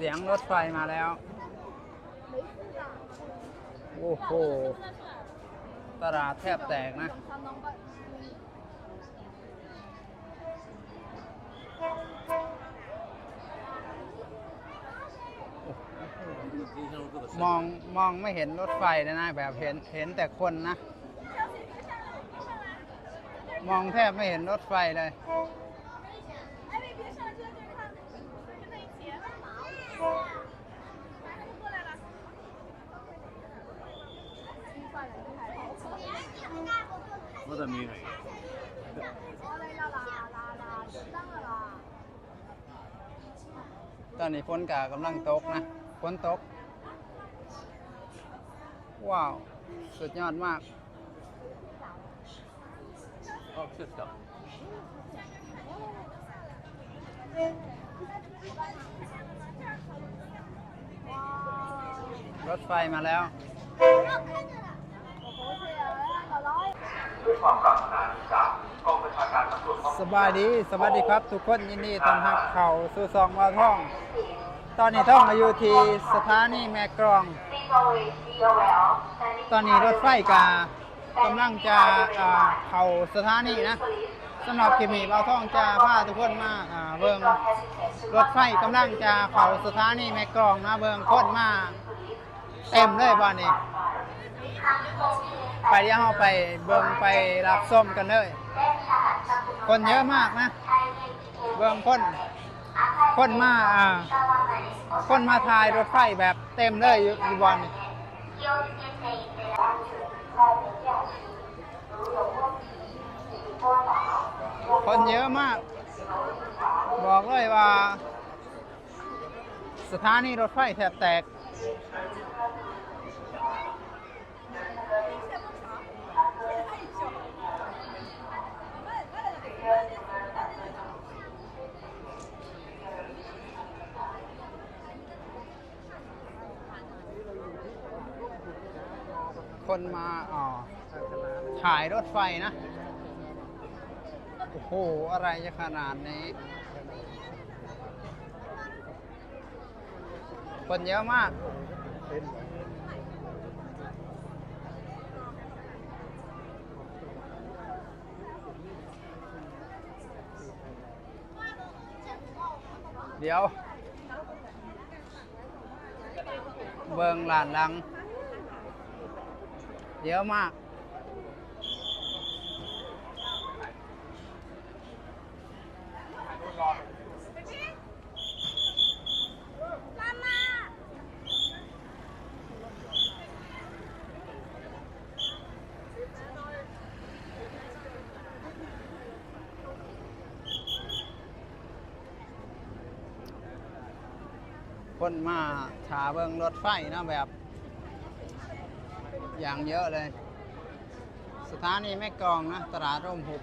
เสียงรถไฟมาแล้ว โอ้โห ตลาดแทบแตกนะ มองมองไม่เห็นรถไฟเลยนะ แบบเห็นเห็นแต่คนนะ มองแทบไม่เห็นรถไฟเลย 我的米味。我来了啦啦啦，适当了啦。 ตอนนี้ฝนกากำลังตกนะ ฝนตก ว้าว สุดยอดมาก 好，谢谢。 รถไฟมาแล้วสบายดีสวัสดีครับ ทุกคนยินดีต้อนรับเข้าสู่ซองวาวท่อง ตอนนี้ท่องมาอยู่ที่สถานีแม่กรอง ตอนนี้รถไฟกากำลังจะอ่าเข้าสถานีนะ สำหรับคลิปนี้เราท่องจะพาทุกคนมาอ่าเบิ่งรถไฟกำลังจะเข้าสถานีแม่กรองนะเบิ่งคนมาเต็มเลยบ้านนี้ ไปเดี๋ยวเราไปเบิ่งไปรับส้มกันเลย คนเยอะมากนะ เบิ่งคน คนมาอ่าคนมาถ่ายรถไฟแบบเต็มเลยอยู่อยู่บอนนี่ คนเยอะมาก บอกเลยว่า สถานีรถไฟแทบแตก คนมาอ๋อถ่ายรถไฟนะ โอ้โห อะไรจะขนาดนี้ คนเยอะมากเดี๋ยว เบิงหลานลังเยอะมาก คนมาถาเบิงรถไฟนะแบบ อย่างเยอะเลย สถานีแม่กองนะ ตลาดร่มหุบ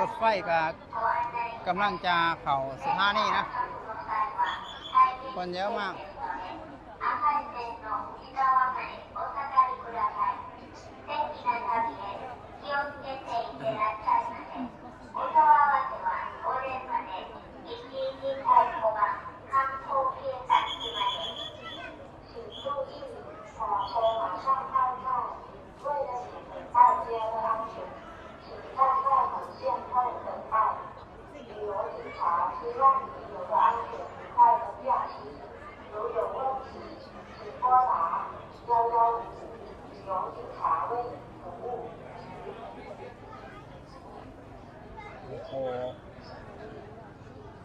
รถไฟก็กำลังจะเข้าสถานีนะ คนเยอะมาก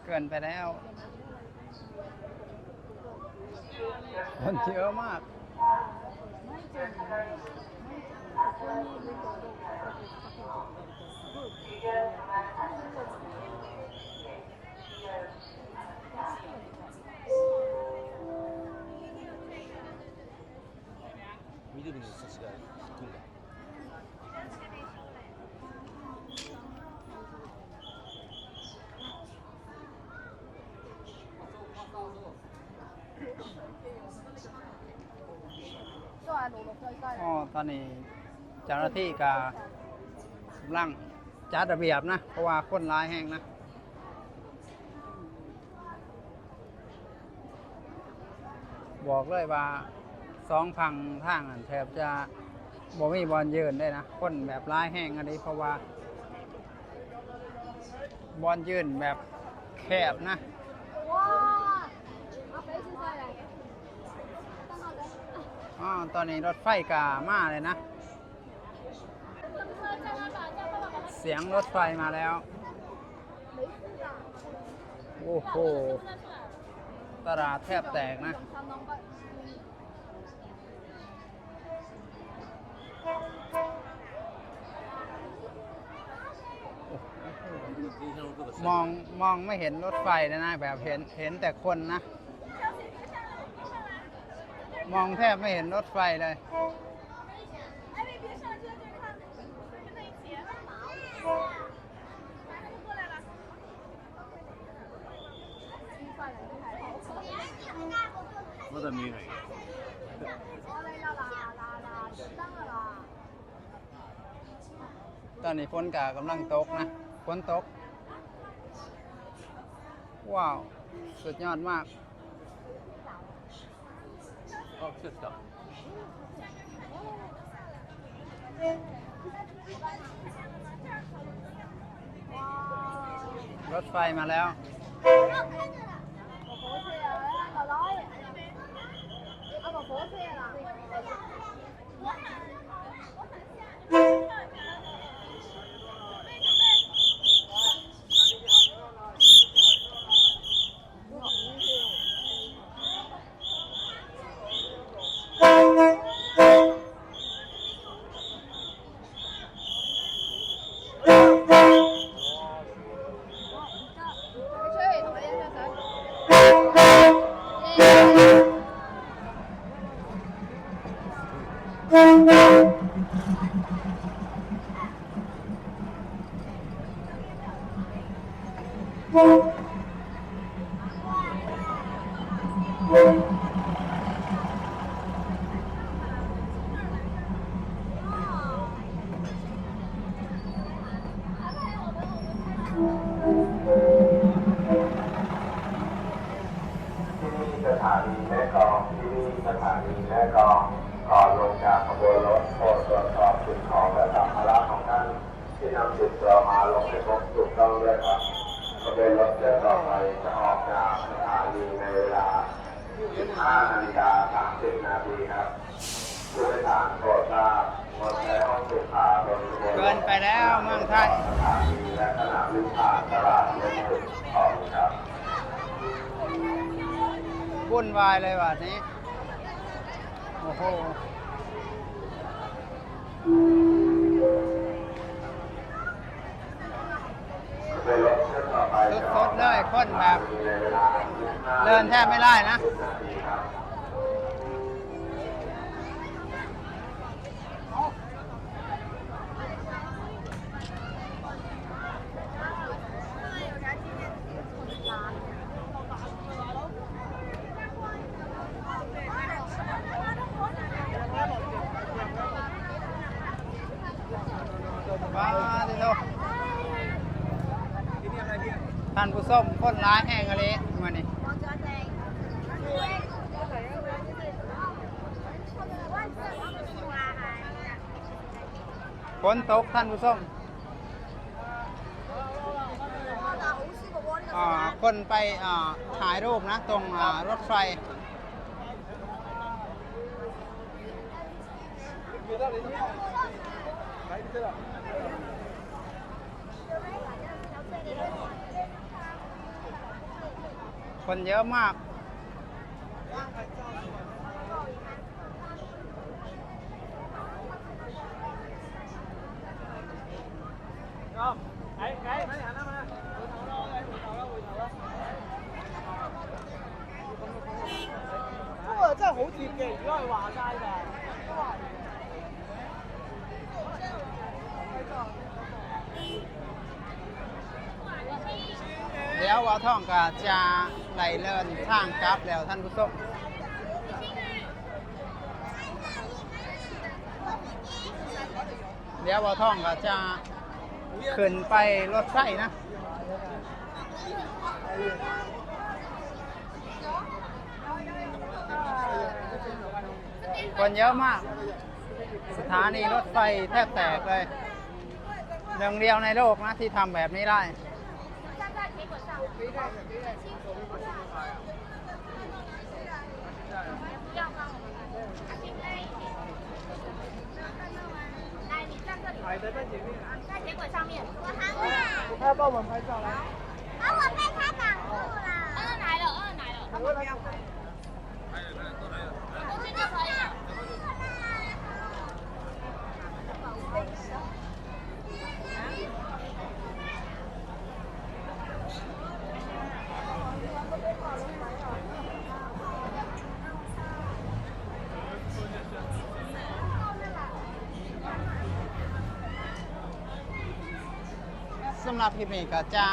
เกินไปแล้ว คนเยอะมาก緑 อ๋อตอนนี้เจ้าหน้าที่กำลังจัดระเบียบนะ เพราะว่าคนร้ายแห้งนะบอกเลยว่าสองพังทางแทบจะบ่มีบอลยืนได้นะคนแบบร้ายแห้งอันนี้เพราะว่า บอลยืนแบบแคบนะ อ๋อตอนนี้รถไฟกามาเลยนะ เสียงรถไฟมาแล้ว โอ้โห ตลาดแทบแตกนะมองมองไม่เห็นรถไฟเนะ แบบเห็นเห็นแต่คนนะ มองแทบไม่เห็นรถไฟเลย 哎，别别上来，就在这看，跟在一起。过来了。まだ見えない。我来了啦啦啦，知道了啦。 ตอนนี้ฝนกากำลังตกนะ ฝนตก ว้าว สุดยอดมาก Good stuff. Rốt phai mà leo. 我不会了，姥姥也，啊，我不会了。บวนรถเที่ยวต่อไปจะออกจากสถานีในเวลา 15นาฬิกา30นาทีครับผู้โดยสารโปรดทราบงดใช้ห้องสุขาบนขบวนรถเกินไปแล้วเมืองไทยสถานีและขณะวิ่งผ่านตลาดลงถึงขอบคุณครับ วุ่นวายเลยวันนี้ โอ้โห เดินแทบไม่ได้นะว้าดิโตท่านผู้ชมคนร้ายแห้งอะไรมานี่ ฝนตกท่านผู้ชมอ่าคนไปอ่าถ่ายรูปนะ ตรงอ่ารถไฟคนเยอะมาก không? Đấy đấy hồi thầu đâu hồi thầu đâu hồi thầu đâu Ủa, rất là hổ thiệt kì, chỉ có hòa sai là Đéo quá thong cả trà này lên thang cáp đèo thân của sông. เดี๋ยวว่าท้องก็จะ ขึ้นไปรถไฟนะคนเยอะมาก สถานีรถไฟแทบแตกเลยหนึ่งเดียวในโลกนะที่ทำแบบนี้ได้ 帮我们拍照来。啊，我被他挡住了。二来了，二来了，他们不要ำหรับคลิปนี้ก็จะ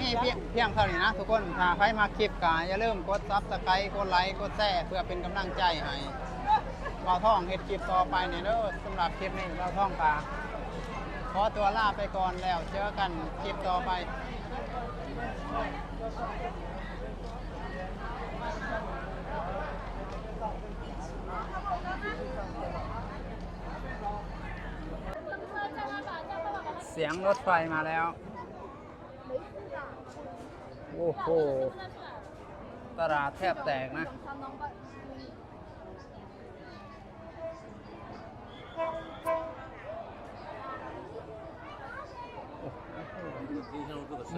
มีเพียงเพียงเท่านี้นะทุกคนถ้าใครมาคลิปก็อย่าลืมกดซับสไครต์กดไลค์กดแชร์เพื่อเป็นกำลังใจให้เราท่องเฮ็ดคลิปต่อไปเนี่ยเด้อสำหรับคลิปนี้เราท่องกาขอตัวลาไปก่อนแล้วเจอกันคลิปต่อไปเสียงรถไฟมาแล้ว โอ้โห ตลาดแทบแตกนะ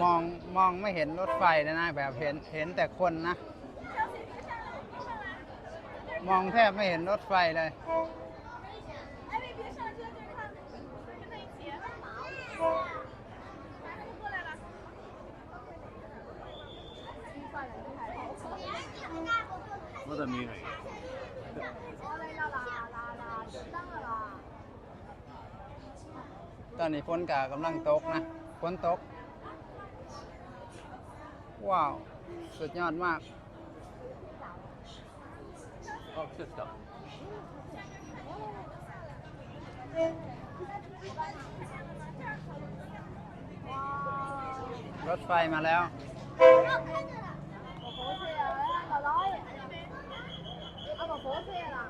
มองมองไม่เห็นรถไฟเลยนะ แบบเห็นเห็นแต่คนนะ มองแทบไม่เห็นรถไฟเลย ตอนนี้ฝนกากำลังตกนะฝนตก ว้าว สุดยอดมาก Oh, good stuff. รถไฟมาแล้ว เอาบอกโฟเซ่ละ